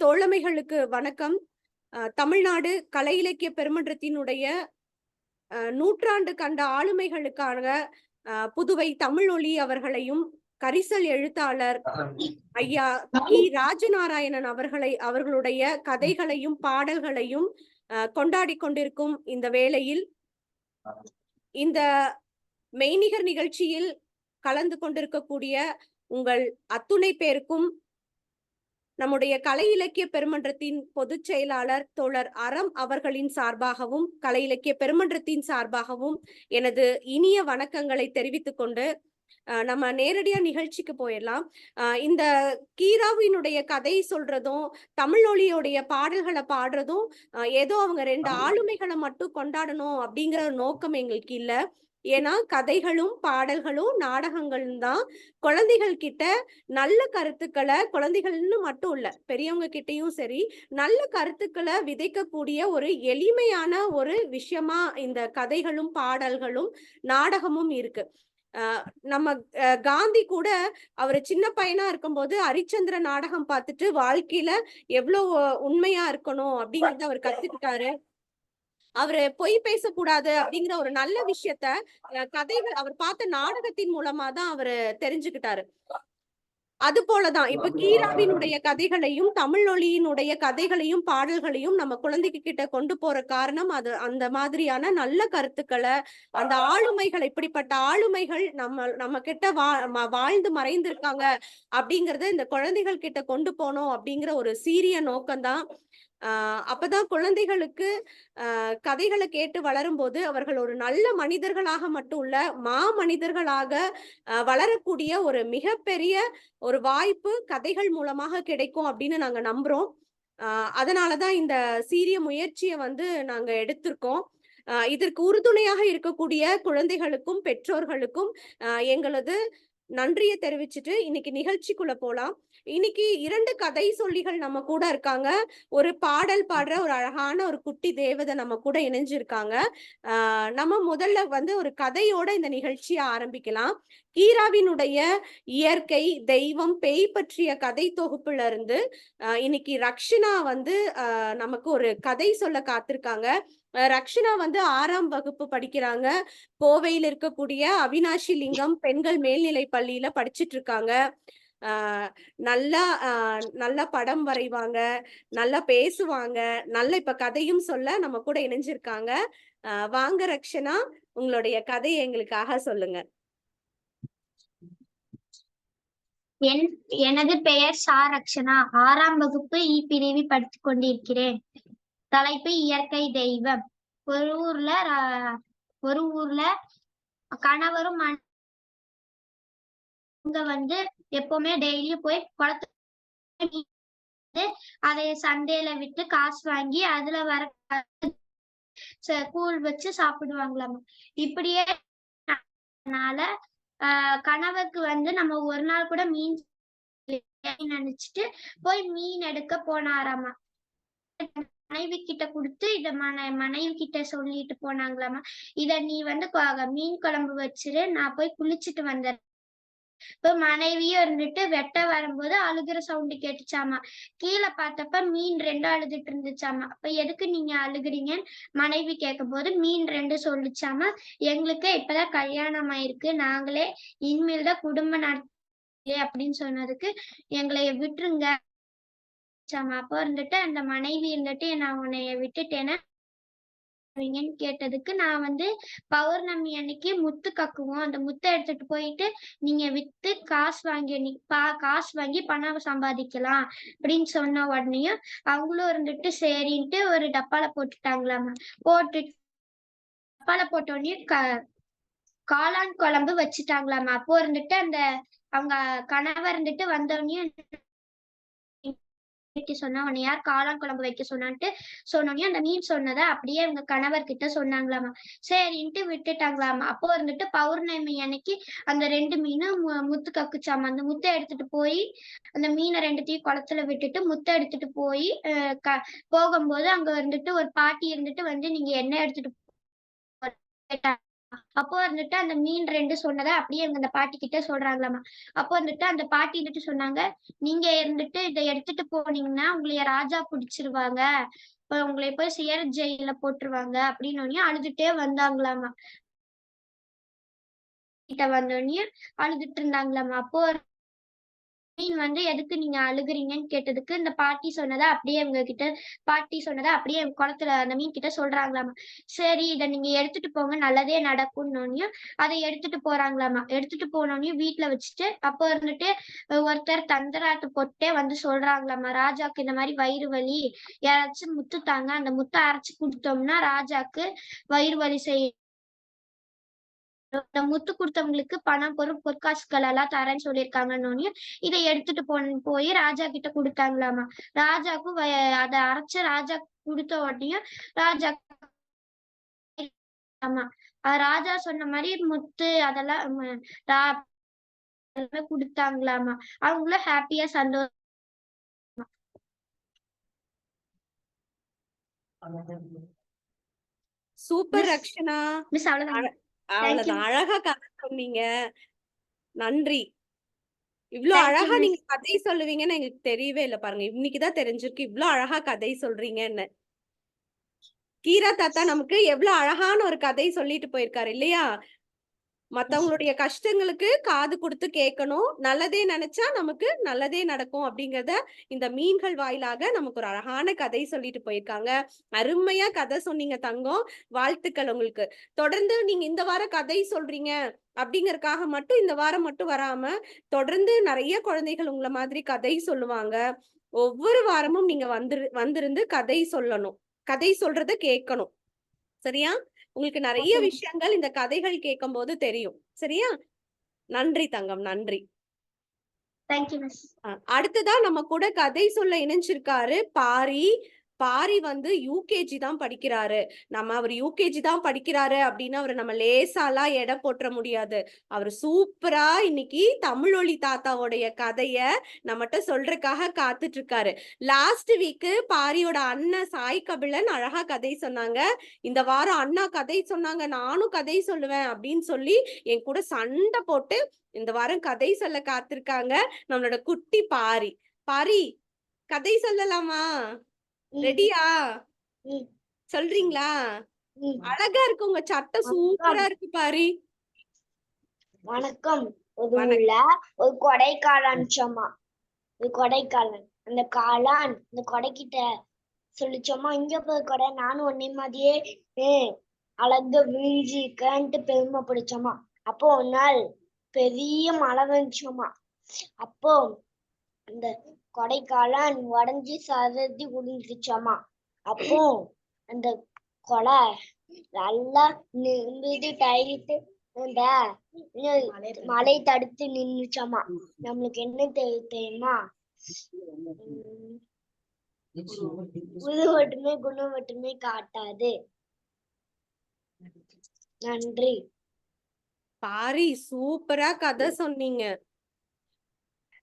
தோழமைகளுக்கு வணக்கம். தமிழ்நாடு கலை இலக்கிய பெருமன்றத்தினுடைய நூற்றாண்டு கண்ட ஆளுமைகளுக்காக புதுவை தமிழ் ஒளி அவர்களையும் கரிசல் எழுத்தாளர் ஐயா கி ராஜநாராயணன் அவர்களை அவர்களுடைய கதைகளையும் பாடல்களையும் கொண்டாடி கொண்டாடிக் கொண்டிருக்கும் இந்த வேளையில் இந்த மெய்நிகர் நிகழ்ச்சியில் கலந்து கொண்டிருக்கக்கூடிய உங்கள் அத்துணை பேருக்கும் நம்முடைய கலை இலக்கிய பெருமன்றத்தின் பொதுச் செயலாளர் தோழர் அறம் அவர்களின் சார்பாகவும் கலை இலக்கிய பெருமன்றத்தின் சார்பாகவும் எனது இனிய வணக்கங்களை தெரிவித்துக் கொண்டு நம்ம நேரடியா நிகழ்ச்சிக்கு போயிடலாம். இந்த கீராவினுடைய கதை சொல்றதும் தமிழ் ஒளியோடைய பாடல்களை பாடுறதும் ஏதோ அவங்க ரெண்டு ஆளுமைகளை மட்டும் கொண்டாடணும் அப்படிங்கிற நோக்கம் எங்களுக்கு இல்ல. ஏன்னா கதைகளும் பாடல்களும் நாடகங்களும் தான் குழந்தைகள் கிட்ட நல்ல கருத்துக்களை குழந்தைகள்னு மட்டும் இல்ல பெரியவங்க கிட்டயும் சரி நல்ல கருத்துக்களை விதைக்கக்கூடிய ஒரு எளிமையான ஒரு விஷயமா இந்த கதைகளும் பாடல்களும் நாடகமும் இருக்கு. ஆஹ் நம்ம அஹ் காந்தி கூட அவர் சின்ன பையனா இருக்கும்போது ஹரிச்சந்திர நாடகம் பார்த்துட்டு வாழ்க்கையில எவ்வளவு உண்மையா இருக்கணும் அப்படிங்கறத அவர் கத்துக்கிட்டாரு. அவரு பொய் பேசக்கூடாது அப்படிங்கிற ஒரு நல்ல விஷயத்த கதைகள் அவர் பார்த்த நாடகத்தின் மூலமா தான் அவரு தெரிஞ்சுக்கிட்டாரு. அது போலதான் இப்ப கீராவினுடைய கதைகளையும் தமிழ் ஒளியினுடைய கதைகளையும் பாடல்களையும் நம்ம குழந்தைக்கு கிட்ட கொண்டு போற காரணம் அது அந்த மாதிரியான நல்ல கருத்துக்களை அந்த ஆளுமைகள் இப்படிப்பட்ட ஆளுமைகள் நம்ம நம்ம கிட்ட வா வாழ்ந்து மறைந்திருக்காங்க அப்படிங்கறத இந்த குழந்தைகள் கிட்ட கொண்டு போனோம் அப்படிங்கிற ஒரு சீரிய நோக்கம்தான் ஆஹ் அப்பதான் குழந்தைகளுக்கு ஆஹ் கதைகளை கேட்டு வளரும்போது அவர்கள் ஒரு நல்ல மனிதர்களாக மட்டும் இல்ல மா மனிதர்களாக வளரக்கூடிய ஒரு மிகப்பெரிய ஒரு வாய்ப்பு கதைகள் மூலமாக கிடைக்கும் அப்படின்னு நாங்க நம்புறோம். ஆஹ் அதனாலதான் இந்த சீரிய முயற்சியை வந்து நாங்க எடுத்திருக்கோம். இதற்கு உறுதுணையாக இருக்கக்கூடிய குழந்தைகளுக்கும் பெற்றோர்களுக்கும் எங்களது நன்றியை தெரிவிச்சுட்டு இன்னைக்கு நிகழ்ச்சிக்குள்ள போலாம். இன்னைக்கு இரண்டு கதை சொல்லிகள் நம்ம கூட இருக்காங்க. ஒரு பாடல் பாடுற ஒரு அழகான ஒரு குட்டி தேவதை நம்ம கூட இணைஞ்சிருக்காங்க. ஆஹ் நம்ம முதல்ல வந்து ஒரு கதையோட இந்த நிகழ்ச்சியை ஆரம்பிக்கலாம். கீராவினுடைய இயற்கை தெய்வம் பேய் பற்றிய கதை தொகுப்புல இருந்து இன்னைக்கு ரக்ஷனா வந்து நமக்கு ஒரு கதை சொல்ல காத்திருக்காங்க. ரக்ஷனா வந்து ஆறாம் வகுப்பு படிக்கிறாங்க. கோவையில் இருக்கக்கூடிய அவினாஷி லிங்கம் பெண்கள் மேல்நிலை பள்ளியில படிச்சிட்டு இருக்காங்க. நல்லா ஆஹ் நல்லா படம் வரைவாங்க நல்லா பேசுவாங்க நல்ல இப்ப கதையும் சொல்ல நம்ம கூட இணைஞ்சிருக்காங்க. ஆஹ் வாங்க ரக்ஷனா உங்களுடைய கதையை எங்களுக்காக சொல்லுங்க. என் எனது பெயர் சா ரக்ஷனா. ஆறாம் வகுப்பு இ பிரிவி படித்துக் கொண்டிருக்கிறேன். தலைப்பு இயற்கை தெய்வம். ஒரு ஊர்ல ஒரு ஊர்ல கணவரும் அங்க வந்து எப்பவுமே டெய்லியும் போய் குளத்து அதை சந்தையில விட்டு காசு வாங்கி அதுல வர கூழ் வச்சு சாப்பிடுவாங்களாமா. இப்படியே ஆஹ் கணவருக்கு வந்து நம்ம ஒரு நாள் கூட மீன் நினைச்சிட்டு போய் மீன் எடுக்க போனாராமா. மனைவி கிட்ட கொடுத்து இத மன மனைவி கிட்ட சொல்லிட்டு போனாங்களாமா. இத நீ வந்து மீன் குழம்பு வச்சிரு நான் போய் குளிச்சுட்டு வந்துடுறேன் இப்ப மனைவியும் இருந்துட்டு வெட்ட வரும்போது அழுகுற சவுண்டு கேட்டுச்சாமா. கீழே பார்த்தப்ப மீன் ரெண்டும் அழுதுட்டு இருந்துச்சாமா. அப்ப எதுக்கு நீங்க அழுகுறீங்கன்னு மனைவி கேட்கும் போது மீன் ரெண்டு சொல்லிச்சாமா. எங்களுக்கு இப்பதான் கல்யாணம் ஆயிருக்கு நாங்களே இனிமேல் தான் குடும்பம் நடத்தி அப்படின்னு சொன்னதுக்கு எங்களை விட்டுருங்க. அப்போ இருந்துட்டு அந்த மனைவி இருந்துட்டு நான் உன்னைய விட்டுட்டேன்னா பண்ணுவீங்கன்னு கேட்டதுக்கு நான் வந்து பௌர்ணமி அன்னைக்கு முத்து கக்குவோம். அந்த முத்தை எடுத்துட்டு போயிட்டு நீங்க வித்து காசு வாங்கி நீ பா காசு வாங்கி பணம் சம்பாதிக்கலாம் அப்படின்னு சொன்ன உடனேயும் அவங்களும் இருந்துட்டு சரின்ட்டு ஒரு டப்பால போட்டுட்டாங்களாமா. போட்டு டப்பால போட்ட உடனே க காளான் குழம்பு வச்சுட்டாங்களாமா. அப்போ இருந்துட்டு அந்த அவங்க கணவர் இருந்துட்டு வந்தோடனே வைக்க சொன்னா உன்னை யார் காளான் குழம்பு வைக்க சொன்னான்ட்டு சொன்னோடனே அந்த மீன் சொன்னதை அப்படியே அவங்க கணவர் கிட்ட சொன்னாங்களாமா சரின்ட்டு விட்டுட்டாங்களாமா அப்போ இருந்துட்டு பௌர்ணமி அன்னைக்கு அந்த ரெண்டு மீனும் மு- முத்து கக்குச்சாமா அந்த முத்தை எடுத்துட்டு போய் அந்த மீனை ரெண்டுத்தையும் குளத்துல விட்டுட்டு முத்தை எடுத்துட்டு போய் க போகும்போது அங்க வந்துட்டு ஒரு பாட்டி இருந்துட்டு வந்து நீங்க என்ன எடுத்துட்டு கேட்டாங்க. அப்போ வந்துட்டு அந்த மீன் ரெண்டு சொன்னதை அப்படியே இவங்க அந்த பாட்டி கிட்ட சொல்றாங்களாமா. அப்போ வந்துட்டு அந்த பாட்டி வந்துட்டு சொன்னாங்க நீங்க இருந்துட்டு இதை எடுத்துட்டு போனீங்கன்னா உங்களைய ராஜா பிடிச்சிருவாங்க. இப்ப உங்களை போய் சேர ஜெயில போட்டுருவாங்க. அப்படின்னு அழுதுட்டே வந்தாங்களாமா. கிட்ட வந்தோடனே அழுதுட்டு இருந்தாங்களாமா. அப்போ மீன் வந்து எதுக்கு நீங்க அழுகுறீங்கன்னு கேட்டதுக்கு இந்த பாட்டி சொன்னதை அப்படியே இவங்க கிட்ட பாட்டி சொன்னதை அப்படியே குளத்துல அந்த மீன் கிட்ட சொல்றாங்களாமா. சரி இதை நீங்க எடுத்துட்டு போங்க நல்லதே நடக்கும்னோடனையும் அதை எடுத்துட்டு போறாங்களாமா. எடுத்துட்டு போனோடனையும் வீட்டுல வச்சுட்டு அப்போ இருந்துட்டு ஒருத்தர் தந்திராத்து பொட்டே வந்து சொல்றாங்களாமா ராஜாக்கு இந்த மாதிரி வயிறு வலி யாராச்சும் முத்து தாங்க அந்த முத்தை அரைச்சு கொடுத்தோம்னா ராஜாக்கு வயிறு வலி செய் முத்து கொடுத்தவங்களுக்கு பணம் பொருள் பொற்காசுகள் எல்லாம் தரேன்னு சொல்லியிருக்காங்கன்னு இதை எடுத்துட்டு போன போய் ராஜா கிட்ட கொடுத்தாங்களாமா. ராஜாக்கும் அதை அரைச்சு ராஜா கொடுத்த உடனே ராஜா ஆமா. ராஜா சொன்ன மாதிரி முத்து அதெல்லாம் கொடுத்தாங்களாமா. அவங்களும் ஹாப்பியா சந்தோஷம் சூப்பர் ரக்ஷனா. மிஸ் அவ்வளவுதான் அவ்வளவுதான் அழகா கதை சொன்னீங்க நன்றி. இவ்ளோ அழகா. நீங்க கதை சொல்லுவீங்கன்னு எங்களுக்கு தெரியவே இல்ல பாருங்க. இன்னைக்குதான் தெரிஞ்சிருக்கு. இவ்ளோ அழகா கதை சொல்றீங்கன்னு. கீரா தாத்தா நமக்கு எவ்வளவு அழகான ஒரு கதை சொல்லிட்டு போயிருக்காரு இல்லையா? மத்தவங்களுடைய கஷ்டங்களுக்கு காது கொடுத்து கேட்கணும். நல்லதே நினைச்சா நமக்கு நல்லதே நடக்கும் அப்படிங்கறத இந்த மீன்கள் வாயிலாக நமக்கு ஒரு அழகான கதை சொல்லிட்டு போயிருக்காங்க. அருமையா கதை சொன்னீங்க தங்கம். வாழ்த்துக்கள் உங்களுக்கு. தொடர்ந்து நீங்க இந்த வார கதை சொல்றீங்க அப்படிங்கறக்காக மட்டும் இந்த வாரம் மட்டும் வராம தொடர்ந்து நிறைய குழந்தைகள் உங்களை மாதிரி கதை சொல்லுவாங்க. ஒவ்வொரு வாரமும் நீங்க வந்து வந்திருந்து கதை சொல்லணும். கதை சொல்றத கேட்கணும். சரியா? உங்களுக்கு நிறைய. விஷயங்கள் இந்த கதைகள் கேட்கும் போது தெரியும். சரியா? நன்றி தங்கம் நன்றி. அடுத்ததா நம்ம கூட கதை சொல்ல இணைஞ்சிருக்காரு பாரி பாரி வந்து யூகேஜி தான் படிக்கிறாரு. நம்ம அவர் யூகேஜி தான் படிக்கிறாரு அப்படின்னு அவர் நம்ம லேசாலாம் எடை போட்டுற முடியாது. அவர் சூப்பரா இன்னைக்கு தமிழொலி தாத்தாவுடைய கதைய நம்மகிட்ட சொல்றதுக்காக காத்துட்டு இருக்காரு லாஸ்ட் வீக்கு பாரியோட அண்ணன் சாய் கபிலன் அழகா கதை சொன்னாங்க. இந்த வாரம் அண்ணா கதை சொன்னாங்க நானும் கதை சொல்லுவேன் அப்படின்னு சொல்லி என் கூட சண்டை போட்டு இந்த வாரம் கதை சொல்ல காத்திருக்காங்க நம்மளோட குட்டி பாரி. பாரி கதை சொல்லலாமா? ரெடியா. சொல்றீங்களா. அழகா இருக்கு உங்க சட்டை சூப்பரா இருக்கு பாரி. வணக்கம். ஒரு. ஊர்ல ஒரு கொடைக்காலன் சொன்னா ஒரு கொடைக்காலன் அந்த காளான் இந்த கொடைக்கிட்ட சொல்லிச்சோமா? இங்க போய் கொடை நானும் உன்னை மாதிரியே அழகா விழிஞ்சிருக்கேன்ட்டு பெருமை பிடிச்சோமா? அப்போ ஒரு நாள் பெரிய மழை வந்துச்சோமா அப்போ அந்த கொடைக்காலன் உடஞ்சி சரதி விழுந்துச்சாமா அப்போ அந்த கொலை நல்லா நிமிந்து டைட்டு அந்த மழை தடுத்து நின்னுச்சாமா நம்மளுக்கு என்ன தெரி தெரியுமா? புது மட்டுமே குணம் மட்டுமே காட்டாது. நன்றி. பாரி சூப்பரா கதை சொன்னீங்க.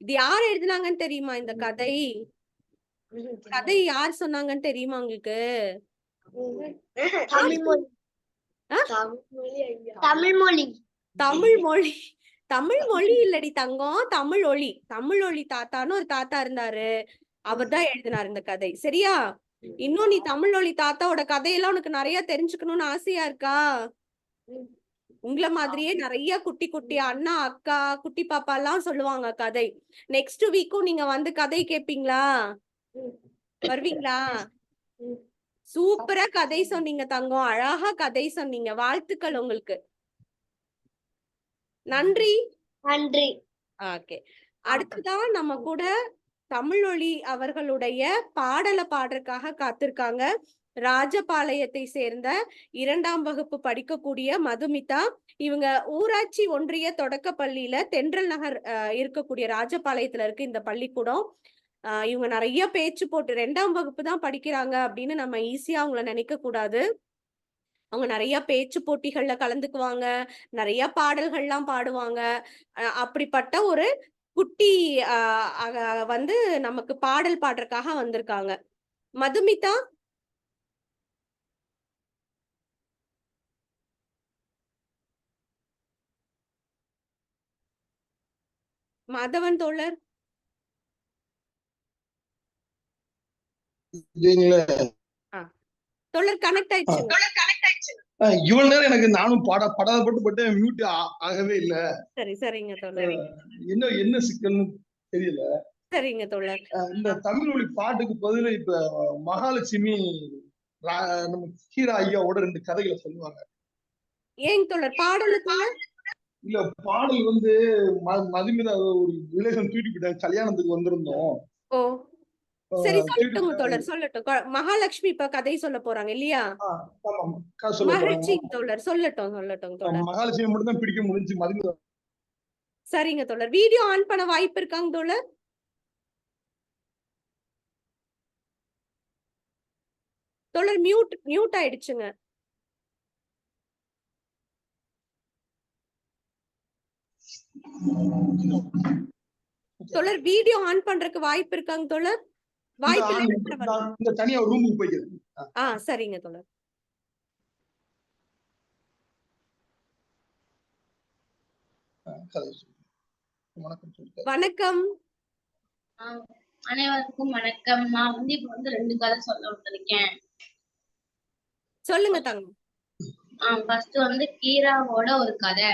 இது யார் எழுதுனாங்கன்னு தெரியுமா இந்த கதை? கதை யார் சொன்னாங்கன்னு தெரியுமா உங்களுக்கு? தமிழ் மொழி? தமிழ் மொழி. இல்லடி தங்கம். தமிழ் ஒளி. தமிழ் ஒளி தாத்தான்னு ஒரு தாத்தா இருந்தாரு. அவர்தான் எழுதினார் இந்த கதை. சரியா? இன்னும் நீ தமிழ் ஒளி தாத்தாவோட கதையெல்லாம் உனக்கு நிறைய தெரிஞ்சுக்கணும்னு ஆசையா இருக்கா. உங்கள மாதிரியே நிறைய குட்டி குட்டி அண்ணா அக்கா குட்டி பாப்பா எல்லாம் சொல்லுவாங்க கதை. நெக்ஸ்ட் வீக்கும் நீங்க வந்து கதை கேப்பீங்களா. வருவீங்களா. சூப்பரா கதை சொன்னீங்க தங்கம். அழகா கதை சொன்னீங்க. வாழ்த்துக்கள் உங்களுக்கு. நன்றி. நன்றி. ஓகே. அடுத்ததான் நம்ம கூட தமிழொலி அவர்களுடைய பாடலை பாடுறதுக்காக காத்திருக்காங்க. ராஜபாளையத்தை சேர்ந்த இரண்டாம் வகுப்பு படிக்கக்கூடிய மதுமிதா இவங்க ஊராட்சி ஒன்றிய தொடக்க பள்ளியில தென்றல் நகர் இருக்கக்கூடிய ராஜபாளையத்துல இருக்கு இந்த பள்ளிக்கூடம். இவங்க நிறைய பேச்சு போட்டு ரெண்டாம் வகுப்பு தான் படிக்கிறாங்க அப்படின்னு நம்ம ஈஸியா அவங்கள நினைக்க கூடாது. அவங்க நிறைய பேச்சு போட்டிகள்ல கலந்துக்குவாங்க நிறைய பாடல்கள்லாம் பாடுவாங்க. அப்படிப்பட்ட ஒரு குட்டி வந்து நமக்கு பாடல் பாடுறதுக்காக வந்திருக்காங்க. மதுமிதா மாதவன் தோழர். தோழர் கனெக்ட் ஆயிடுச்சுங்க அஹ் இவ்வளவு நேரம் எனக்கு நானும் பட படாதப்பட்டு பட்டு மியூட் ஆகவே இல்ல. சரி சரிங்க தோழர். என்ன என்ன சிக்கல்னு தெரியல. சரிங்க தோழர். இந்த தமிழ் மொழி பாட்டுக்கு பதிலா இப்ப மகாலட்சுமி நம்ம கீரா ஐயாவோட ரெண்டு கதைகளை சொல்லுவாங்க. ஏங்க தோழர் பாடலு தோழர் இல்ல பாடல் வந்து மதுமிதா ஒரு விலேகம் தூக்கிட்டு போயிட்டாங்க கல்யாணத்துக்கு வந்திருந்தோம். ஓ சரி சொல்லட்டும் தோழர் சொல்லட்டும். மகாலட்சுமி இப்ப கதை சொல்ல போறாங்க இல்லையா? மகிழ்ச்சி. தோழர் சொல்லட்டும் சொல்லட்டும் தோழர். மகாலட்சுமி மட்டும் தான் பிடிக்க முடிஞ்சு மதுமிதா சரிங்க தோழர். வீடியோ ஆன் பண்ண வாய்ப்பு இருக்காங்க தோழர்? தோழர் மியூட் மியூட் ஆயிடுச்சுங்க. தோழர் வீடியோ ஆன் பண்றதுக்கு வாய்ப்பு இருக்காங்க தோழர்? வாய்ப்பு தனியா ரூமுக்கு போய்க்கிறேன். ஆ. சரிங்க சொல்லுங்க. வணக்கம் அனைவருக்கும் வணக்கம். நான் வந்து இப்ப வந்து ரெண்டு கதை சொல்ல வந்திருக்கேன் சொல்லுங்க தங்கம். ஆஹ் ஃபர்ஸ்ட் வந்து கீராவோட ஒரு கதை.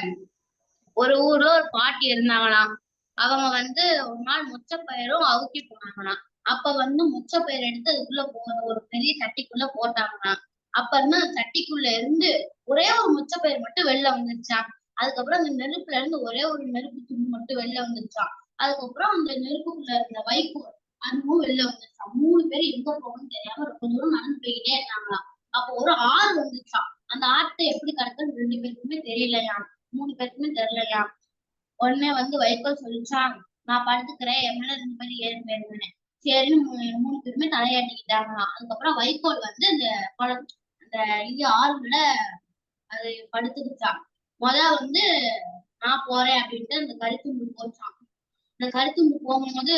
ஒரு ஊர்ல ஒரு பாட்டி இருந்தாங்களாம். அவங்க வந்து ஒரு நாள் முச்சப்பயிரும் அவுக்கி போனாங்களாம். அப்ப வந்து முச்சப்பயிர் எடுத்து அதுக்குள்ள போ ஒரு பெரிய சட்டிக்குள்ள போட்டாங்களாம். அப்ப இருந்து அந்த சட்டிக்குள்ள இருந்து ஒரே ஒரு முச்சப்பயிர் மட்டும் வெளில வந்துருச்சாம். அதுக்கப்புறம் அந்த நெருப்புல இருந்து ஒரே ஒரு நெருப்பு துண்டு மட்டும் வெளில வந்துருச்சாம். அதுக்கப்புறம் அந்த நெருப்புக்குள்ள இருந்த வைக்கோல் அதுவும் வெளில வந்துருச்சாம். மூணு பேர் எங்க போகணும்னு தெரியாம ரொம்ப தூரம் நடந்து போய்கிட்டே இருந்தாங்களாம். அப்போ ஒரு ஆறு வந்துச்சாம். அந்த ஆட்டை எப்படி கடக்குன்னு ரெண்டு பேருக்குமே தெரியலையாம். மூணு பேருக்குமே தெரியலையாம் உடனே வந்து வைக்கோல் சொல்லிச்சான் நான் படுத்துக்கிறேன் என் மேல ரெண்டு பேரும் ஏழு பேருன்னு சரின்னு மூணு பேருமே தலையாட்டிக்கிட்டாங்களாம் அதுக்கப்புறம் வைக்கோல் வந்து அந்த குளம் அந்த இது ஆறுல அது படுத்துக்கிச்சான் முத வந்து நான் போறேன் அப்படின்ட்டு அந்த கருத்துண்டு போச்சான் அந்த கருத்துண்டு போகும்போது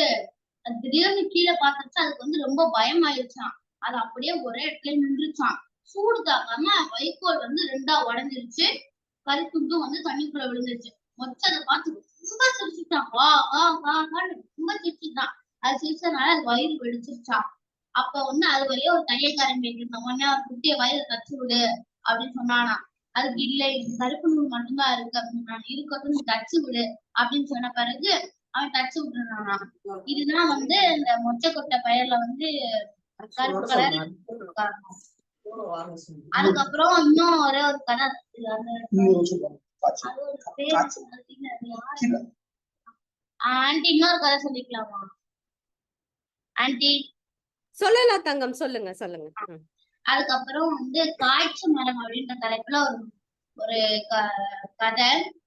அது திடீர்னு கீழே பார்த்துச்சு அதுக்கு வந்து ரொம்ப பயம் ஆயிடுச்சான் அது அப்படியே ஒரே இடத்துல நின்றுச்சான் சூடு தாக்காம வைக்கோல் வந்து ரெண்டா உடஞ்சிருச்சு. கருத்துண்டும் வந்து தண்ணிக்குள்ள விழுந்துருச்சு. மொச்ச அதை பார்த்து ரொம்ப சிரிச்சுட்டான் வா வா வா வான்னு ரொம்ப சிரிச்சுட்டான் அது சிரிச்சதுனால அது வயிறு வெடிச்சிருச்சான் அப்ப வந்து அது வழியே ஒரு தையக்காரன் கேட்டிருந்தான். உடனே ஒரு குட்டிய வயிறு தச்சு விடு அப்படின்னு சொன்னானா அதுக்கு இல்லை இது கருப்பு நூல் மட்டும்தான் இருக்கு அப்படின்னு சொன்னான் இருக்கட்டும் நீ தச்சு விடு அப்படின்னு சொன்ன பிறகு அவன் தச்சு விட்டுறானா இதுதான் வந்து இந்த மொச்சக்கொட்டை பயிர்ல வந்து கருப்பு கலர். அதுக்கப்புறம் இன்னும் ஒரே ஒரு கதை இருக்கு. அந்த இன்னொரு கதை சொல்லிக்கலாமா? ஆண்டி. சொல்லலாம் தங்கம் சொல்லுங்க சொல்லுங்க. அதுக்கப்புறம் வந்து காய்ச்சி மரம் அப்படின்ற தலைப்புல ஒரு ஒரு க- கதை.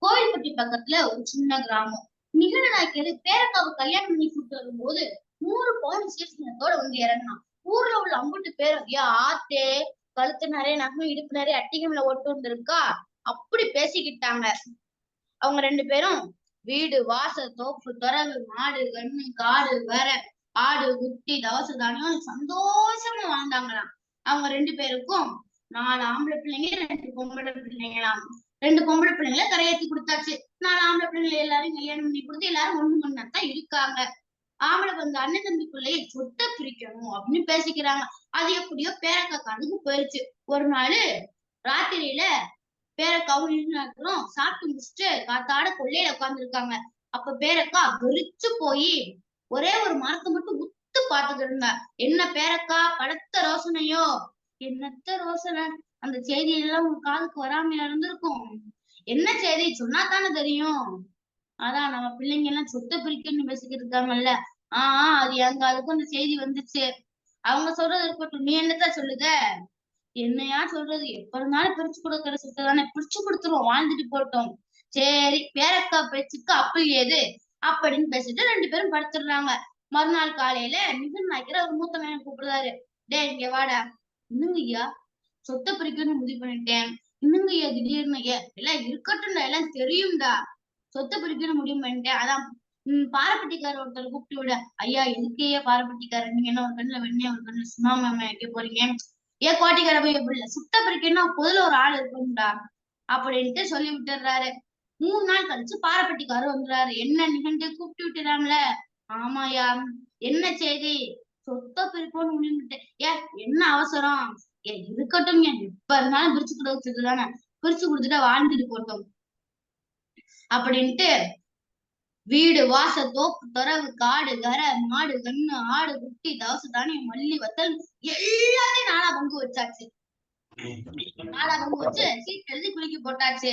கோவில்பட்டி பக்கத்துல ஒரு சின்ன கிராமம். நிகழ நாய்க்கரு பேரக்காவை கல்யாணம் பண்ணி கூட்டு வரும்போது நூறு பவுன் சீர்தினத்தோட வந்து இறங்கினான். ஊர்ல உள்ள அம்புட்டு பேர் ஐயா ஆத்தே கழுத்து நிறைய நகம் இடுப்பு நிறைய அட்டிகம்ல ஒட்டு வந்திருக்கா? அப்படி பேசிக்கிட்டாங்க. அவங்க ரெண்டு பேரும் வீடு வாசல் தோப்பு துறவு மாடு கண்ணு காடு வேற ஆடு குட்டி தவச தானியம் சந்தோஷமா வாழ்ந்தாங்களாம். அவங்க ரெண்டு பேருக்கும் நாலு ஆம்பளை பிள்ளைங்க ரெண்டு பொம்பளை பிள்ளைங்களாம். ரெண்டு பொம்பளை பிள்ளைங்களை கரையேத்தி கொடுத்தாச்சு. நாலு ஆம்பளை பிள்ளைங்களை எல்லாரும் கல்யாணம் பண்ணி கொடுத்து எல்லாரும் ஒண்ணு மண்ணா தான் இருக்காங்க. ஆம்பளை வந்து அண்ணன் தம்பிக்குள்ளேயே சொத்தை பிரிக்கணும் அப்படின்னு பேசிக்கிறாங்க. அது எப்படியோ பேரக்கா கணக்கு போயிருச்சு. ஒரு நாள் ராத்திரியில பேரக்காவும் நின்றும் சாப்பிட்டு முடிச்சுட்டு காத்தாட கொள்ளையில உட்காந்துருக்காங்க அப்ப பேரக்கா வெறிச்சு போய் ஒரே ஒரு மரத்தை மட்டும் உத்து பார்த்துட்டு இருந்தா. என்ன பேரக்கா படத்த ரோசனையோ? என்னத்த ரோசனை? அந்த செய்தி எல்லாம் உங்க காதுக்கு வராம இருந்திருக்கும். என்ன செய்தி? சொன்னா தானே தெரியும். அதான் நம்ம பிள்ளைங்க எல்லாம் சொத்தை பிரிக்கணும்னு பேசிக்கிட்டு இருக்காங்கல்ல. ஆஹ் ஆஹ், அது எங்க அதுக்கும் அந்த செய்தி வந்துச்சு. அவங்க சொல்றது இருக்கட்டும். நீ என்னத்தான் சொல்லுத? என்னையா சொல்றது? எப்ப இருந்தாலும் பிரிச்சு கொடுக்கற சொத்து தானே. பிரிச்சு கொடுத்துருவோம். வாழ்ந்துட்டு போட்டோம் சரி பேரக்கா பேச்சுக்கு அப்ப ஏது? அப்படின்னு பேசிட்டு ரெண்டு பேரும் படுத்துடுறாங்க. மறுநாள் காலையில மிகுன் நாய்க்கிற ஒரு மூத்த மகன் கூப்பிடுறாரு. டே இங்க வாடா. இன்னுங்க ஐயா சொத்தை பிரிக்கணும்னு முடிவு பண்ணிட்டேன். இன்னுங்க ஐயா திடீர்னு? ஐயா எல்லாம் இருக்கட்டும்டா. எல்லாம் தெரியும்டா. சொத்தை பிரிக்கணும்னு முடிவு பண்ணிட்டேன். அதான் உம் பாரப்பட்டிக்காரர் ஒருத்தர் கூப்பிட்டு விட. ஐயா எதுக்கு பாரப்பட்டிக்காரர். நீங்க என்ன ஒரு கண்ணுல வெண்ணே ஒரு கண்ணுல மேம் வைக்க போறீங்க? ஏன் கோட்டைக்கார போய் எப்படி இல்ல? சுத்த பிரிக்கணும்னா பொதுல ஒரு ஆள் இருக்கணும்டா அப்படின்ட்டு சொல்லி விட்டுறாரு மூணு நாள் கழிச்சு பாரப்பட்டிக்காரர் வந்துறாரு என்ன நிகழ்ந்து கூப்பிட்டு விட்டுறாங்களே? ஆமாயா என்ன செய்தி? சொத்த பிரிப்போன்னு நின்னுட்டேன் ஏ என்ன அவசரம்? ஏ இருக்கட்டும் ஏன் எப்ப இருந்தாலும் பிரிச்சு கொடுத்துட்டு தானே பிரிச்சு கொடுத்துட்டா வாழ்ந்துட்டு போட்டோம். அப்படின்ட்டு வீடு வாச தோப்பு துறவு காடு கர மாடு கண்ணு ஆடு குட்டி தவசு தானியம் மல்லி வத்தல் எல்லாத்தையும் நாலா பங்கு வச்சாச்சு. நாலா பங்கு வச்சு சீட் எழுதி குலுக்கி போட்டாச்சு.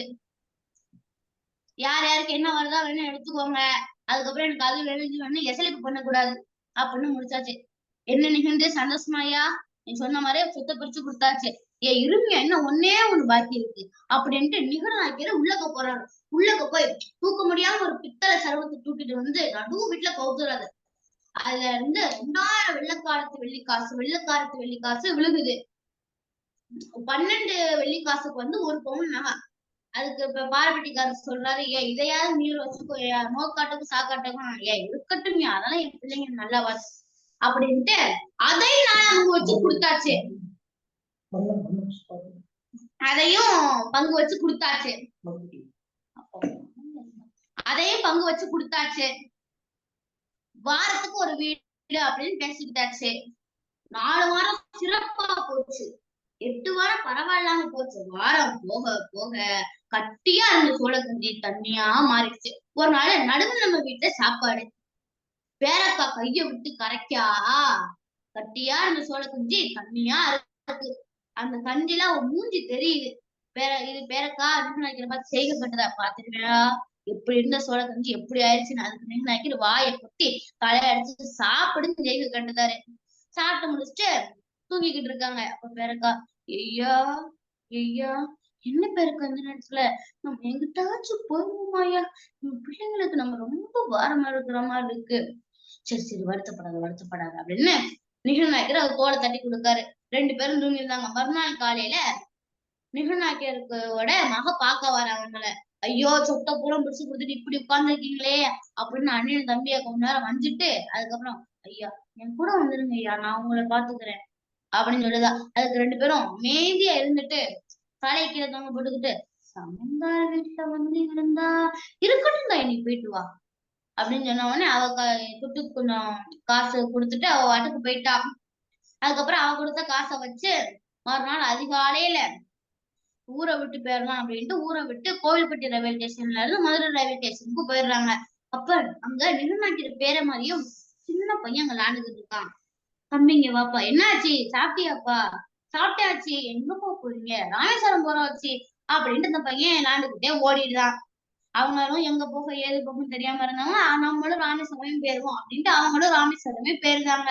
யார் யாருக்கு என்ன வருதா வேணும் எடுத்துக்கோங்க. அதுக்கப்புறம் எனக்கு அது எழுதி வேணும் எசலிப்பு பண்ணக்கூடாது. அப்படின்னு முடிச்சாச்சு. என்ன நிகழ்ந்து சந்தோஷமாயா நீ சொன்ன மாதிரியே சுத்த பிரிச்சு கொடுத்தாச்சு. ஏ இருங்க என்ன ஒன்னே ஒண்ணு பாக்கி இருக்கு. அப்படின்ட்டு நிகழாக்கிற உள்ளக்க போறாரு. உள்ளக்க போய் தூக்க முடியாம ஒரு பித்தளை சர்வத்தை தூக்கிட்டு வந்து நடுவு வீட்டுல கவுத்துறாரு. அதுல இருந்து ரெண்டாயிரம் வெள்ளக்காலத்து வெள்ளிக்காசு வெள்ளக்காரத்து வெள்ளிக்காசு விழுகுது. பன்னெண்டு வெள்ளிக்காசுக்கு வந்து ஒரு பவுன் நகை. அதுக்கு இப்ப பார்வட்டிக்காரர் சொல்றாரு ஏன் இதையாவது நீர் வச்சுக்கோ நோக்காட்டுக்கும் சாக்காட்டுக்கும் ஏன் இருக்கட்டும் அதெல்லாம் என் பிள்ளைங்க நல்லா வரும் அப்படின்ட்டு அதையும் நான் அவங்க வச்சு கொடுத்தாச்சு. அதையும் பங்கு வச்சு கொடுத்தாச்சு. அதையும் பங்கு வச்சு கொடுத்தாச்சு. வாரத்துக்கு ஒரு வீடு அப்படின்னு பேசிக்கிட்டாச்சு. நாலு வாரம் சிறப்பா போச்சு. எட்டு வாரம் பரவாயில்லாம போச்சு. வாரம் போக போக கட்டியா இருந்த சோளக்கஞ்சி தண்ணியா மாறிடுச்சு. ஒரு நாள் நடுவு நம்ம வீட்டுல சாப்பாடு. பேரக்கா கைய விட்டு கரைக்கா. கட்டியா இருந்த சோளக்கஞ்சி தண்ணியா இருக்கு. அந்த கஞ்சில மூஞ்சி தெரியுது. பேர இது பேரக்கா அப்படின்னு நினைக்கிற பார்த்து செய்கப்பட்டதா பாத்துருவியா எப்படி இருந்த சோள கஞ்சி எப்படி ஆயிடுச்சுன்னு அதுக்கு நின்று நினைக்கிற வாயை கொட்டி தலையை அடிச்சு சாப்பிடுன்னு ஜெயிக்க கண்டுதாரு சாப்பிட்டு முடிச்சுட்டு தூங்கிக்கிட்டு இருக்காங்க. அப்ப பேரக்கா ஐயா ஐயா என்ன பேருக்கு அந்த நேரத்துல? நம்ம எங்கிட்டாச்சும் போயிருவோமாயா நம்ம பிள்ளைங்களுக்கு நம்ம ரொம்ப வாரமா இருக்கிற மாதிரி இருக்கு. சரி சரி வருத்தப்படாத வருத்தப்படாத அப்படின்னு நிகழ்நாயக்கர் அவர் கோலை தட்டி கொடுக்காரு. ரெண்டு பேரும் தூங்கியிருந்தாங்க. மறுநாள் காலையில நிகழ்நாயக்கரோட மக பார்க்க வராங்க அவங்கள ஐயோ சொத்த பூரா பிடிச்சு கொடுத்துட்டு இப்படி உட்கார்ந்துருக்கீங்களே அப்படின்னு அண்ணன் தம்பியை கொஞ்ச நேரம் வஞ்சிட்டு அதுக்கப்புறம் ஐயா என் கூட வந்துருங்க ஐயா நான் உங்களை பாத்துக்கிறேன் அப்படின்னு சொல்லுதா. அதுக்கு ரெண்டு பேரும் மேதியா இருந்துட்டு தலை கீழே தொங்க போட்டுக்கிட்டு சமந்தார் வீட்டுல வந்து இருந்தா இருக்கட்டும் தான் இன்னைக்கு போயிட்டு வா அப்படின்னு சொன்ன உடனே அவ க- துட்டு கொஞ்சம் காசு கொடுத்துட்டு அவ வாட்டுக்கு போயிட்டா. அதுக்கப்புறம் அவ கொடுத்த காசை வச்சு மறுநாள் அதிகாலையில ஊரை விட்டு போயிடலாம் அப்படின்ட்டு ஊரை விட்டு கோவில்பட்டி ரயில்வே ஸ்டேஷன்ல இருந்து மதுரை ரயில்வே ஸ்டேஷனுக்கு போயிடுறாங்க. அப்ப அங்க நிர்மாக்கிற பேர மாதிரியும் சின்ன பையன் அங்க விளையாண்டுகிட்டு இருக்கான். தம்பிங்க வாப்பா. என்னாச்சு? சாப்பிட்டியாப்பா? சாப்பிட்டாச்சு. எங்க போக போறீங்க? ராமேஸ்வரம் போறாச்சு அப்படின்ட்டு அந்த பையன் விளாண்டுகிட்டே ஓடிடுறான். அவங்களும் எங்க போக ஏது போகும் தெரியாம இருந்தாங்க. நம்மளும் ராமேஸ்வரமே போயிருவோம் அப்படின்ட்டு அவங்களும் ராமேஸ்வரமே போயிருந்தாங்க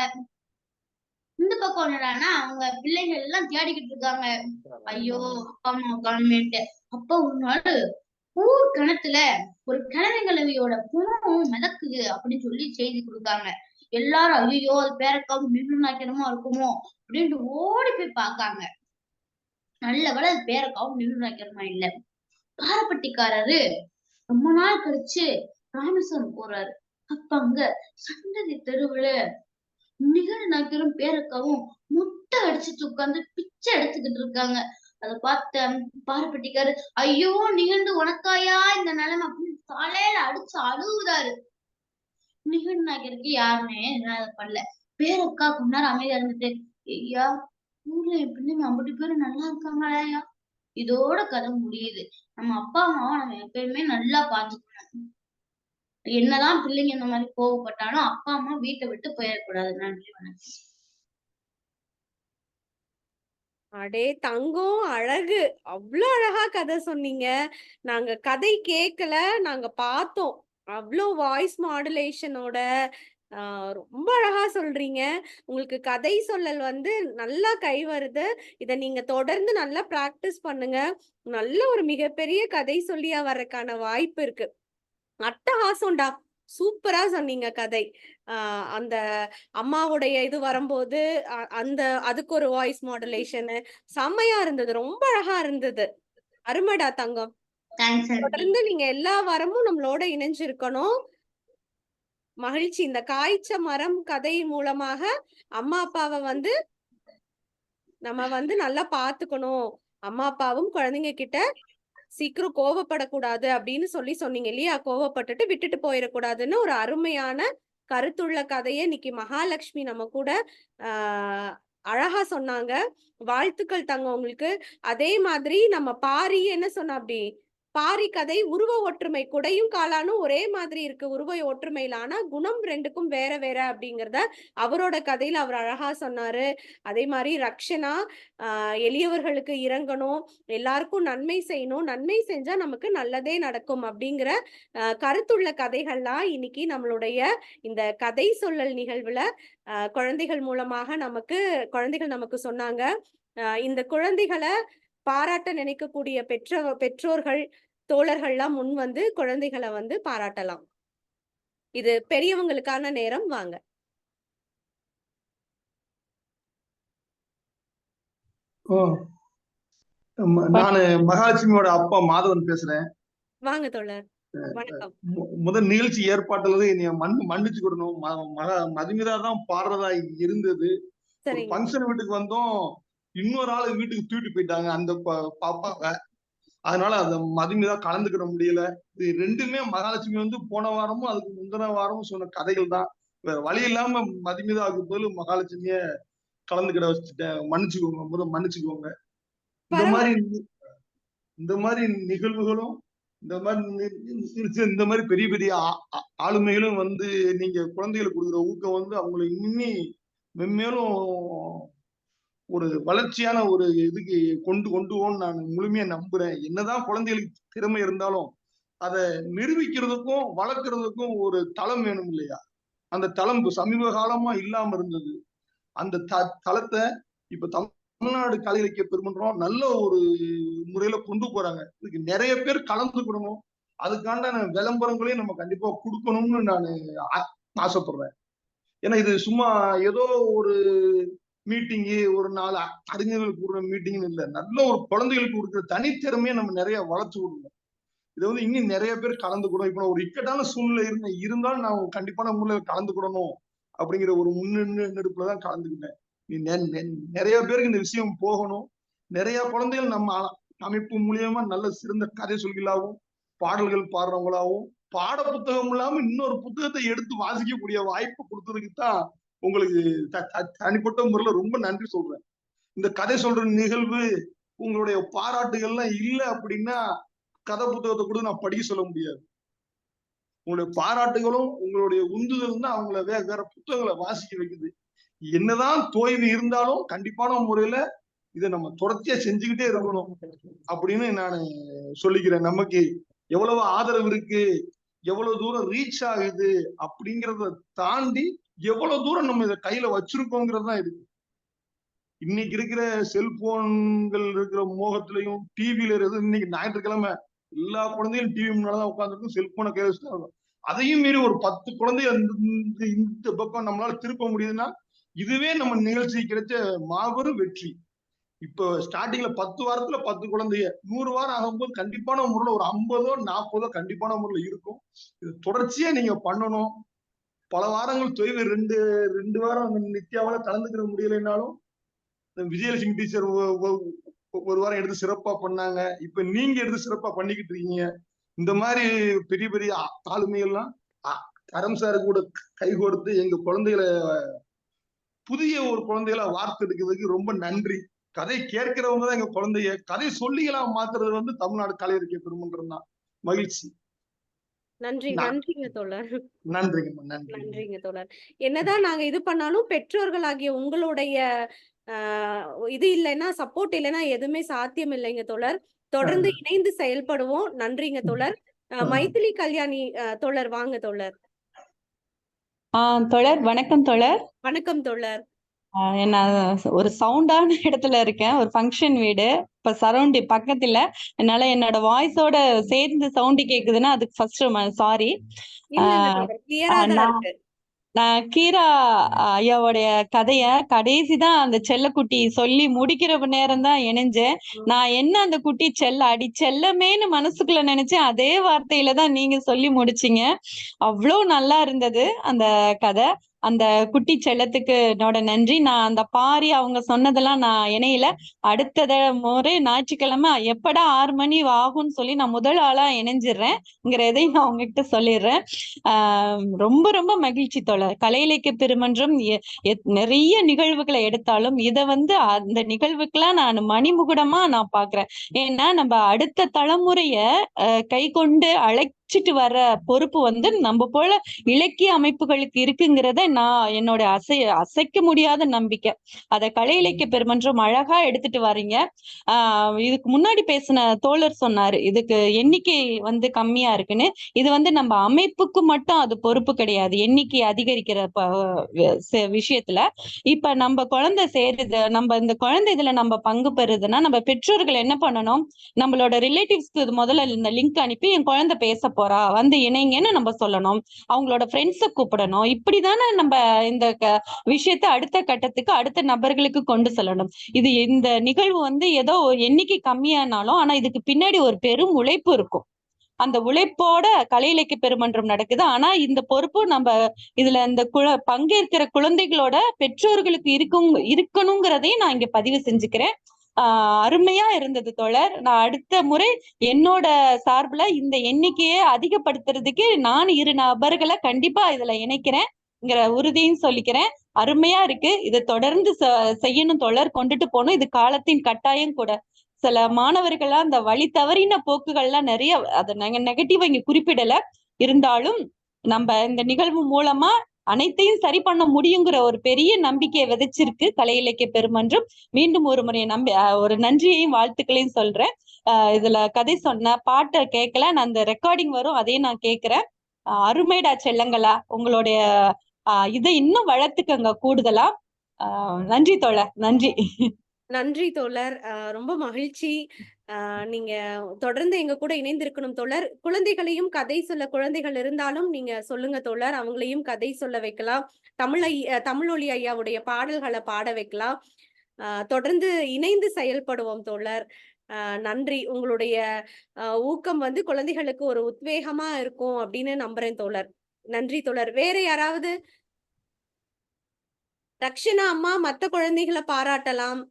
இந்த பக்கம் என்னடான்னா அவங்க பிள்ளைகள் எல்லாம் தேடிக்கிட்டு இருக்காங்க. ஐயோ அப்பா அம்மா காணுமேட்டு அப்ப ஒரு நாள் ஊர் கிணத்துல ஒரு கிழமைகளவியோட கிழவியோட மிதக்குது அப்படின்னு சொல்லி செய்தி கொடுத்தாங்க. எல்லாரும் ஐயோ அது பேரக்காவும் நிர்ணயிக்கணுமா இருக்குமோ அப்படின்ட்டு ஓடி போய் பார்க்காங்க. நல்ல வேலை அது பேரக்காவும் நிர்ணயிக்கிறமா இல்ல. பாரப்பட்டிக்காரரு ரொம்ப நாள் கழிச்சு ராமேஸ்வரம் போறாரு. அப்ப அங்க சந்ததி தெருவுல நிகழ் நகரும் பேரக்காவும் முட்டை அடிச்சுட்டு உட்கார்ந்து பிச்சை எடுத்துக்கிட்டு இருக்காங்க. அத பார்த்த பாரப்பட்டிக்காரு ஐயோ நிகழ்ந்து உனக்காயா இந்த நிலைமை? அப்படின்னு தலையில அடிச்சு அழுகுறாரு நிகழ் நகருக்கு யாருமே என்ன பண்ணல. பேரக்கா கொஞ்ச நேரம் அமைதியா இருந்துட்டு ஐயா ஊர்ல என் பிள்ளைங்க ஐம்பது பேரும் நல்லா இருக்காங்களா இதோட கதை முடியுது. நம்ம அப்பா அம்மாவை நம்ம எப்பயுமே நல்லா பாத்துக்கணும். என்னதான் பிள்ளைங்க இந்த மாதிரி கோவப்பட்டாலும் அப்பா அம்மா வீட்டை விட்டு போயிடக்கூடாது. நன்றி வணக்கம். அடே தங்கம் அழகு. அவ்வளோ அழகா கதை சொன்னீங்க. நாங்க கதை கேட்கல நாங்க பார்த்தோம். அவ்வளோ வாய்ஸ் மாடுலேஷனோட ரொம்ப அழகா சொல்றீங்க. உங்களுக்கு கதை சொல்லல் வந்து நல்லா கை வருது. இதை நீங்க தொடர்ந்து நல்லா பிராக்டிஸ் பண்ணுங்க. நல்ல ஒரு மிகப்பெரிய கதை சொல்லியா வர்றதுக்கான வாய்ப்பு இருக்கு. அட்டகாசம்டா. சூப்பரா சொன்னீங்க கதை. ஆஹ் அந்த அம்மாவுடைய இது வரும்போது அந்த அதுக்கு ஒரு வாய்ஸ் மாடுலேஷனு செம்மையா இருந்தது. ரொம்ப அழகா இருந்தது. அருமைடா தங்கம். தொடர்ந்து நீங்க எல்லா வாரமும் நம்மளோட இணைஞ்சிருக்கணும். மகிழ்ச்சி. இந்த காய்ச்ச மரம் கதை மூலமாக அம்மா அப்பாவை வந்து நம்ம வந்து நல்லா பாத்துக்கணும் அம்மா அப்பாவும் குழந்தைங்க கிட்ட சீக்கிரம் கோவப்படக்கூடாது அப்படின்னு சொல்லி சொன்னீங்க இல்லையா? கோவப்பட்டுட்டு விட்டுட்டு போயிடக்கூடாதுன்னு ஒரு அருமையான கருத்துள்ள கதையை இன்னைக்கு மகாலட்சுமி நம்ம கூட ஆஹ் அழகா சொன்னாங்க. வாழ்த்துக்கள் தங்க உங்களுக்கு. அதே மாதிரி நம்ம பாரி என்ன சொன்ன அப்படி பாரி கதை உருவ ஒற்றுமை குடையும் காளானும் ஒரே மாதிரி இருக்கு. உருவ ஒற்றுமையில ஆனா குணம் ரெண்டுக்கும் வேற வேற அப்படிங்கிறத அவரோட கதையில அவர் அழகா சொன்னாரு. அதே மாதிரி ரக்ஷனா ஆஹ் எளியவர்களுக்கு இறங்கணும் எல்லாருக்கும் நன்மை செய்யணும் நன்மை செஞ்சா நமக்கு நல்லதே நடக்கும் அப்படிங்கிற கருத்துள்ள கதைகள்லாம் இன்னைக்கு நம்மளுடைய இந்த கதை சொல்லல் நிகழ்வுல குழந்தைகள் மூலமாக நமக்கு குழந்தைகள் நமக்கு சொன்னாங்க. இந்த குழந்தைகளை பாராட்ட நினைக்கக்கூடிய பெற்ற பெற்றோர்கள் தோழர்கள்லாம் முன் வந்து குழந்தைகளை வந்து பாராட்டலாம். இது பெரியவங்களுக்கான நேரம் வாங்க. நானு மகாலட்சுமியோட அப்பா மாதவன் பேசுறேன். வாங்க தோழர். முதல் நிகழ்ச்சி ஏற்பாட்டுல இருந்து என்னைய மண் மன்னிச்சுக்கிடணும் ம- மக மதுமிதா தான் பாடுறதா இருந்தது. ஃபங்க்ஷன் வீட்டுக்கு வந்தோம். இன்னொரு ஆளு வீட்டுக்கு தூக்கிட்டு போயிட்டாங்க அந்த பாப்பாவை. அதனால அந்த மதுமிதா கலந்துக்கிட முடியல. இது ரெண்டுமே மகாலட்சுமி வந்து போன வாரமும் அதுக்கு முந்தின வாரமும் சொன்ன கதைகள் தான் வேற வழி இல்லாம மதுமிதாவுக்கு பதில் மகாலட்சுமிய கலந்துக்கிட வச்சுட்டேன். மன்னிச்சுக்கோங்க முதல் மன்னிச்சுக்கோங்க. இந்த மாதிரி இந்த மாதிரி நிகழ்வுகளும் இந்த மாதிரி இந்த மாதிரி பெரிய பெரிய ஆளுமைகளும் வந்து நீங்க குழந்தைகளுக்கு கொடுக்குற ஊக்கம் வந்து அவங்களை இன்னி மென்மேலும் ஒரு வளர்ச்சியான ஒரு இதுக்கு கொண்டு கொண்டு போகணும்னு நான் முழுமையா நம்புறேன். என்னதான் குழந்தைகளுக்கு திறமை இருந்தாலும் அதை நிரூபிக்கிறதுக்கும் வளர்க்கறதுக்கும் ஒரு தளம் வேணும் இல்லையா? அந்த தளம் சமீப காலமா இல்லாம இருந்தது. அந்த த தளத்தை இப்ப தமிழ்நாடு கலை இலக்கிய பெருமன்றம் நல்ல ஒரு முறையில கொண்டு போறாங்க. இதுக்கு நிறைய பேர் கலந்துக்கணும். அதுக்காண்டான விளம்பரங்களையும் நம்ம கண்டிப்பா கொடுக்கணும்னு நான் ஆசைப்படுறேன். ஏன்னா இது சும்மா ஏதோ ஒரு மீட்டிங்கு ஒரு நாலு அறிஞர்களுக்கு கொடுக்குற மீட்டிங்னு இல்லை. நல்ல ஒரு குழந்தைகளுக்கு கொடுக்குற தனித்திறமையை நம்ம நிறைய வளர்த்து விடணும். இதை வந்து இன்னும் நிறைய பேர் கலந்துக்கணும். இப்போ ஒரு இக்கட்டான சூழ்நிலை இருந்த இருந்தாலும் நான் கண்டிப்பான முறையில் கலந்துக்கிடணும் அப்படிங்கிற ஒரு முன்னெடுப்புல தான் கலந்துக்கிட்டேன். நீ நெ- நெ- நிறைய பேருக்கு இந்த விஷயம் போகணும். நிறைய குழந்தைகள் நம்ம அமைப்பு மூலியமா நல்ல சிறந்த கதை சொல்கிறாவும் பாடல்கள் பாடுறவங்களாவும் பாட புத்தகம் இல்லாம இன்னொரு புத்தகத்தை எடுத்து வாசிக்கக்கூடிய வாய்ப்பு கொடுத்ததுக்கு தான் உங்களுக்கு த- தனிப்பட்ட முறையில ரொம்ப நன்றி சொல்றேன். இந்த கதை சொல்ற நிகழ்வு உங்களுடைய பாராட்டுகள்லாம் இல்லை அப்படின்னா கதை புத்தகத்தை கூட நான் படிக்க சொல்ல முடியாது. உங்களுடைய பாராட்டுகளும் உங்களுடைய உந்துதலும் தான் அவங்கள வேற வேற புத்தகங்களை வாசிக்க வைக்குது. என்னதான் தோய்வு இருந்தாலும் கண்டிப்பான முறையில இதை நம்ம தொடர்ச்சியா செஞ்சுக்கிட்டே இருக்கணும் அப்படின்னு நான் சொல்லிக்கிறேன். நமக்கு எவ்வளவு ஆதரவு இருக்கு எவ்வளவு தூரம் ரீச் ஆகுது அப்படிங்கிறத தாண்டி எவ்வளவு தூரம் நம்ம இதை கையில வச்சிருக்கோங்கிறது தான் இருக்கு இன்னைக்கு இருக்கிற செல்போன்கள் இருக்கிற மோகத்திலையும் டிவியில இருக்கிறது இன்னைக்கு ஞாயிற்றுக்கிழமை எல்லா குழந்தையும் டிவி முன்னாலதான் உட்காந்துருக்கும் செல்போனை கையில வச்சுட்டு அதையும் மீறி ஒரு பத்து குழந்தை அந்த இந்த இந்த பக்கம் நம்மளால திருப்ப முடியுதுன்னா இதுவே நம்ம நிகழ்ச்சி கிடைச்ச மாபெரும் வெற்றி. இப்போ ஸ்டார்டிங்ல பத்து வாரத்துல பத்து குழந்தைய நூறு வாரம் ஆகும்போது கண்டிப்பான முறையில ஒரு ஐம்பதோ நாற்பதோ கண்டிப்பான முறையில இருக்கும். இது தொடர்ச்சியா நீங்க பண்ணணும். பல வாரங்கள் தொய்வு ரெண்டு ரெண்டு வாரம் நித்யாவால கலந்துக்கிற முடியலைனாலும் இந்த விஜயலட்சுமி டீச்சர் ஒரு வாரம் எடுத்து சிறப்பா பண்ணாங்க. இப்ப நீங்க எடுத்து சிறப்பா பண்ணிக்கிட்டு இருக்கீங்க. இந்த மாதிரி பெரிய பெரிய ஆளுமைகள்லாம் அ- கரம் சார் கூட கை கொடுத்து எங்க குழந்தைகளை புதிய ஒரு குழந்தைகளை வார்த்தெடுக்கிறதுக்கு ரொம்ப நன்றி. கதை கேட்கிறவங்க தான் எங்க குழந்தைய கதை சொல்லிகளா மாத்துறது வந்து தமிழ்நாடு கலை இலக்கிய பெருமன்றம் தான் மகிழ்ச்சி. நன்றி நான்- நன்றிங்க தோழர். நன்றி நன்றிங்க. தோழர். என்னதான் நாங்க இது பண்ணாலும் பெற்றோர்களாகிய உங்களுடைய ஆஹ் இது இல்லைன்னா சப்போர்ட் இல்லைன்னா எதுவுமே சாத்தியம் இல்லைங்க தோழர். தொடர்ந்து இணைந்து செயல்படுவோம். நன்றிங்க தோழர். ஆஹ். மைதிலி கல்யாணி ஆஹ் தோழர் வாங்க தோழர். ஆ தோழர் வணக்கம் தோழர். வணக்கம் தோழர். நான் ஒரு சவுண்டான இடத்துல இருக்கேன். ஒரு ஃபங்க்ஷன் வீடு. இப்ப சரௌண்டி பக்கத்துல. என்னால என்னோட வாய்ஸோட சேர்ந்து சவுண்டு கேக்குதுன்னா அதுக்கு ஃபர்ஸ்ட் சாரி நான் கீரா ஐயாவுடைய கதைய கடைசி தான் அந்த செல்லக்குட்டி சொல்லி முடிக்கிற நேரம் தான் இணைஞ்சேன். நான் என்ன அந்த குட்டி செல்ல அடி செல்லமேன்னு மனசுக்குள்ள நினைச்சேன். அதே வார்த்தையில தான் நீங்க சொல்லி முடிச்சீங்க. அவ்வளோ நல்லா இருந்தது அந்த கதை. அந்த குட்டி செல்லத்துக்கு என்னோட நன்றி. நான் அந்த பாரி அவங்க சொன்னதெல்லாம் நான் இணையில. அடுத்த முறை ஞாயிற்றுக்கிழமை எப்படா ஆறு மணி ஆகும்னு சொல்லி நான் முதல் ஆளா இணைஞ்சிடுறேன்ங்கிறதையும் நான் உங்ககிட்ட சொல்லிடுறேன் ஆஹ் ரொம்ப ரொம்ப மகிழ்ச்சி தோழர். கலை இலக்கிய பெருமன்றம் எ- எத்- நிறைய நிகழ்வுகளை எடுத்தாலும் இதை வந்து அந்த நிகழ்வுக்கெல்லாம் நான் மணிமுகுடமா நான் பாக்குறேன். ஏன்னா நம்ம அடுத்த தலைமுறைய கை கொண்டு அழை அழைச்சிட்டு வர பொறுப்பு வந்து நம்ம போல இலக்கிய அமைப்புகளுக்கு இருக்குங்கிறத நான் என்னோட அசை அசைக்க முடியாத நம்பிக்கை. அத கலை இலக்கிய பெருமன்றம் அழகா எடுத்துட்டு வர்றீங்க ஆஹ் இதுக்கு முன்னாடி பேசின தோழர் சொன்னாரு இதுக்கு எண்ணிக்கை வந்து கம்மியா இருக்குன்னு. இது வந்து நம்ம அமைப்புக்கு மட்டும் அது பொறுப்பு கிடையாது. எண்ணிக்கை அதிகரிக்கிற விஷயத்துல. இப்ப நம்ம குழந்தை சேருது நம்ம இந்த குழந்தை இதுல நம்ம பங்கு பெறுதுன்னா நம்ம பெற்றோர்கள் என்ன பண்ணணும்? நம்மளோட ரிலேட்டிவ்ஸ்க்கு இது முதல்ல இந்த லிங்க் அனுப்பி என் குழந்தை பேச போறா வந்து இணைங்கன்னு நம்ம சொல்லணும். அவங்களோட ஃப்ரெண்ட்ஸை கூப்பிடணும். இப்படிதானே நம்ம இந்த விஷயத்த அடுத்த கட்டத்துக்கு அடுத்த நபர்களுக்கு கொண்டு செல்லணும். இது இந்த நிகழ்வு வந்து ஏதோ எண்ணிக்கை கம்மியானாலும் ஆனா இதுக்கு பின்னாடி ஒரு பெரும் உழைப்பு இருக்கும். அந்த உழைப்போட கலை இலக்கிய பெருமன்றம் நடக்குது. ஆனா இந்த பொறுப்பு நம்ம இதுல இந்த குழ பங்கேற்கிற குழந்தைகளோட பெற்றோர்களுக்கு இருக்கும் இருக்கணுங்கிறதையும் நான் இங்க பதிவு செஞ்சுக்கிறேன். ஆஹ் அருமையா இருந்தது தோழர். நான் அடுத்த முறை என்னோட சார்புல இந்த எண்ணிக்கையை அதிகப்படுத்துறதுக்கு நான் இரு நபர்களை கண்டிப்பா இதுல இணைக்கிறேன்ங்கிற உறுதியும் சொல்லிக்கிறேன். அருமையா இருக்கு. இதை தொடர்ந்து செ- செய்யணும் தொடர் கொண்டுட்டு போகணும். இது காலத்தின் கட்டாயம் கூட. சில மாணவர்கள்லாம் அந்த வழி தவறின போக்குகள்லாம் நிறைய அதை நெகட்டிவ் இங்க குறிப்பிடல. இருந்தாலும் நம்ம இந்த நிகழ்வு மூலமா அனைத்தையும் சரி பண்ண முடியுங்கிற ஒரு பெரிய நம்பிக்கையை விதைச்சிருக்கு கலை இலக்கிய பெருமன்றம். மீண்டும் ஒரு முறை நம்பி ஒரு நன்றியையும் வாழ்த்துக்களையும் சொல்றேன். ஆஹ் இதுல கதை சொன்ன பாட்டை கேட்கல. நான் அந்த ரெக்கார்டிங் வரும் அதையும் நான் கேட்கிறேன். அருமைடா செல்லங்களா. உங்களுடைய ஆஹ் இதை இன்னும் வளர்த்துக்கங்க கூடுதலா. ஆஹ் நன்றி தோழர். நன்றி. நன்றி தோழர். அஹ் ரொம்ப மகிழ்ச்சி. நீங்க தொடர்ந்து எங்க கூட இணைந்திருக்கணும் தோழர். குழந்தைகளையும் கதை சொல்ல குழந்தைகள் இருந்தாலும் நீங்க சொல்லுங்க தோழர். அவங்களையும் கதை சொல்ல வைக்கலாம். தமிழ் ஐ அஹ் தமிழொலி ஐயாவுடைய பாடல்களை பாட வைக்கலாம். தொடர்ந்து இணைந்து செயல்படுவோம் தோழர். நன்றி. உங்களுடைய ஊக்கம் வந்து குழந்தைகளுக்கு ஒரு உத்வேகமா இருக்கும் அப்படின்னு நம்புறேன் தோழர். நன்றி தோழர். வேற யாராவது? ரக்ஷனா அம்மா மத்த குழந்தைகளை பாராட்டலாம்.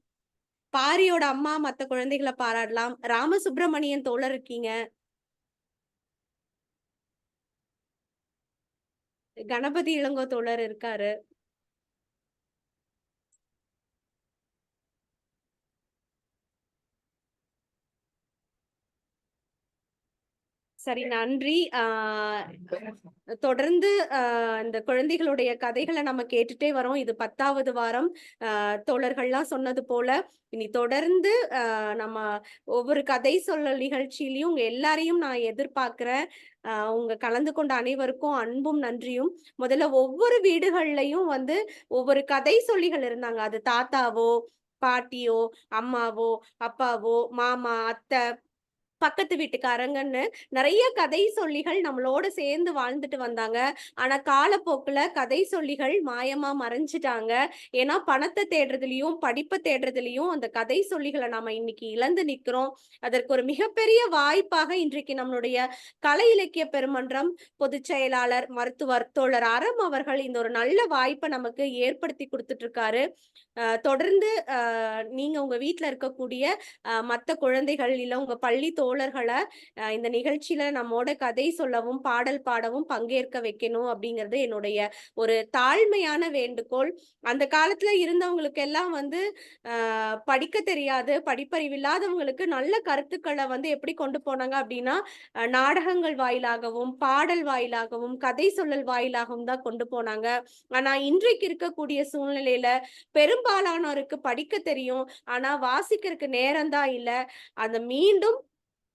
பாரியோட அம்மா மத்த குழந்தைகளை பாராட்டலாம். ராமசுப்பிரமணியன் தோழர் இருக்கீங்க. கணபதி இளங்கோ தோழர் இருக்காரு. சரி நன்றி. ஆஹ் தொடர்ந்து ஆஹ் இந்த குழந்தைகளுடைய கதைகளை நம்ம கேட்டுட்டே வரோம். இது பத்தாவது வாரம். ஆஹ் தோழர்கள்லாம் சொன்னது போல இனி தொடர்ந்து ஆஹ் நம்ம ஒவ்வொரு கதை சொல்லல் நிகழ்ச்சியிலையும் உங்க எல்லாரையும் நான் எதிர்பார்க்கிறேன். ஆஹ் உங்க கலந்து கொண்ட அனைவருக்கும் அன்பும் நன்றியும். முதல்ல ஒவ்வொரு வீடுகள்லயும் வந்து ஒவ்வொரு கதை சொல்லிகள் இருந்தாங்க. அது தாத்தாவோ பாட்டியோ அம்மாவோ அப்பாவோ மாமா அத்தை பக்கத்து வீட்டுக்காரங்கன்னு நிறைய கதை சொல்லிகள் நம்மளோட சேர்ந்து வாழ்ந்துட்டு வந்தாங்க. ஆனா காலப்போக்குல கதை சொல்லிகள் மாயமா மறைஞ்சிட்டாங்க. ஏன்னா பணத்தை தேடுறதுலயும் படிப்பை தேடுறதுலயும் அந்த கதை சொல்லிகளை நாம இன்னைக்கு இழந்து நிக்கிறோம். அதற்கு ஒரு மிகப்பெரிய வாய்ப்பாக இன்றைக்கு நம்மளுடைய கலை இலக்கிய பெருமன்றம் பொதுச் செயலாளர் மருத்துவர் தோழர் அறம் அவர்கள் இந்த ஒரு நல்ல வாய்ப்பை நமக்கு ஏற்படுத்தி கொடுத்துட்டு இருக்காரு தொடர்ந்து அஹ் நீங்க உங்க வீட்டுல இருக்கக்கூடிய மற்ற மத்த குழந்தைகள் இல்ல உங்க பள்ளி தோழர்களை இந்த நிகழ்ச்சியில நம்மோட கதை சொல்லவும் பாடல் பாடவும் பங்கேற்க வைக்கணும் அப்படிங்கிறது என்னுடைய ஒரு தாழ்மையான வேண்டுகோள். அந்த காலத்துல இருந்தவங்களுக்கு எல்லாம் வந்து படிக்க தெரியாது. படிப்பறிவு இல்லாதவங்களுக்கு நல்ல கருத்துக்களை வந்து எப்படி கொண்டு போனாங்க அப்படின்னா நாடகங்கள் வாயிலாகவும் பாடல் வாயிலாகவும் கதை சொல்லல் வாயிலாகவும் தான் கொண்டு போனாங்க. ஆனா இன்றைக்கு இருக்கக்கூடிய சூழ்நிலையில பெரும்பாலானோருக்கு படிக்க தெரியும். ஆனா வாசிக்கிறதுக்கு நேரம் தான் இல்லை. அந்த மீண்டும்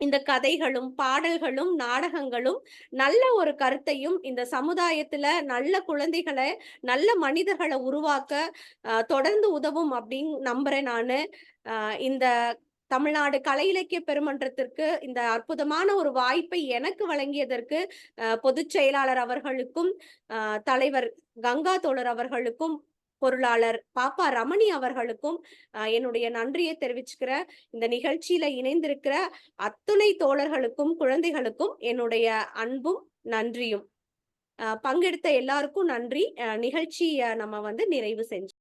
இந்த கதைகளும் பாடல்களும் நாடகங்களும் நல்ல ஒரு கருத்தையும் இந்த சமுதாயத்துல நல்ல குழந்தைகளை நல்ல மனிதர்களை உருவாக்க தொடர்ந்து உதவும் அப்படின்னு நம்புறேன் நான். இந்த தமிழ்நாடு கலை இலக்கிய பெருமன்றத்திற்கு இந்த அற்புதமான ஒரு வாய்ப்பை எனக்கு வழங்கியதற்கு பொதுச் செயலாளர் அவர்களுக்கும் தலைவர் கங்கா தோழர் அவர்களுக்கும் பொருளாளர் பாப்பா ரமணி அவர்களுக்கும் என்னுடைய நன்றியை தெரிவிச்சுக்கிற இந்த நிகழ்ச்சியில இணைந்திருக்கிற அத்துணை தோழர்களுக்கும் குழந்தைகளுக்கும் என்னுடைய அன்பும் நன்றியும். பங்கெடுத்த எல்லாருக்கும் நன்றி. நிகழ்ச்சியை நம்ம வந்து நிறைவு செஞ்சோம்